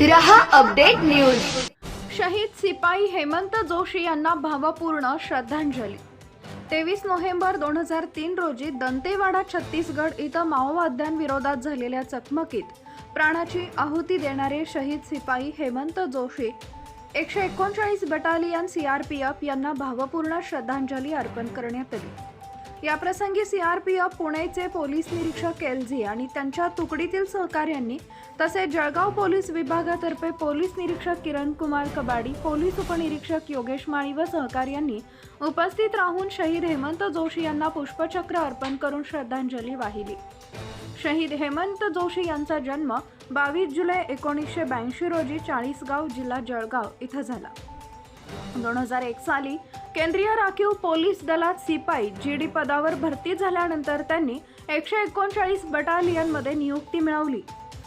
रहा update news. शहीद सिपाई हेमंत जोशी यांना भावपूर्ण श्रद्धांजली. तेवीस नोव्हेंबर दोन हजार तीन रोजी दंतेवाडा छत्तीसगड इथं माओवाद्यांविरोधात झालेल्या चकमकीत प्राणाची आहुती देणारे शहीद सिपाई हेमंत जोशी एकशे एकोणचाळीस बटालियन सीआरपीएफ यांना भावपूर्ण श्रद्धांजली अर्पण करण्यात आली. याप्रसंगी सी आर पी एफ पुणेचे पोलीस निरीक्षक एल आणि त्यांच्या तुकडीतील सहकाऱ्यांनी तसेच जळगाव पोलीस विभागातर्फे पोलीस निरीक्षक किरण कुमार कबाडी पोलीस उपनिरीक्षक योगेश माळी व सहकार्यांनी उपस्थित राहून शहीद हेमंत जोशी यांना पुष्पचक्र अर्पण करून श्रद्धांजली वाहिली. शहीद हेमंत जोशी यांचा जन्म बावीस जुलै एकोणीसशे ब्याऐंशी रोजी चाळीसगाव जिल्हा जळगाव इथं झाला. दोन हजार एक साली केंद्रीय राखीव पोलीस दलात सिपाई जी डी पदावर भरती झाल्यानंतर त्यांनी एकशे एकोणचाळीस बटालियनमध्ये नियुक्ती मिळवली.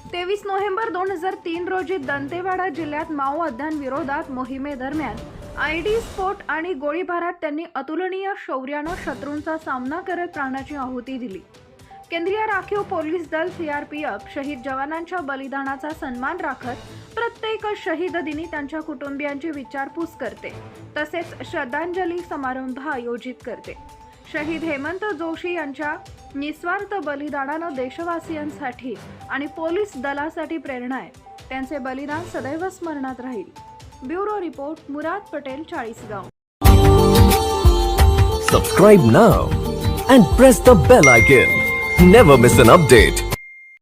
तेवीस नोव्हेंबर दोन हजार तीन रोजी दंतेवाडा जिल्ह्यात माओवाद्यांविरोधात मोहिमेदरम्यान आय डी स्फोट आणि गोळीबारात त्यांनी अतुलनीय शौर्यानं शत्रूंचा सामना करत प्राणाची आहुती दिली. केंद्रीय राखीव पोलीस दल सीआरपीएफ शहीद जवानांच्या बलिदानाचा सन्मान राखत प्रत्येक शहीद दिनी त्यांच्या कुटुंबियांची विचारपूस करते. तसेच श्रद्धांजली समारंभ आयोजित करते. शहीद हेमंत जोशी यांच्या निस्वार्थ बलिदानानं देशवासियांसाठी आणि पोलीस दलासाठी प्रेरणा आहे. त्यांचे बलिदान सदैव स्मरणात राहील. Bureau report Murad Patel Chalisgaon. Subscribe now and press the bell icon never miss an update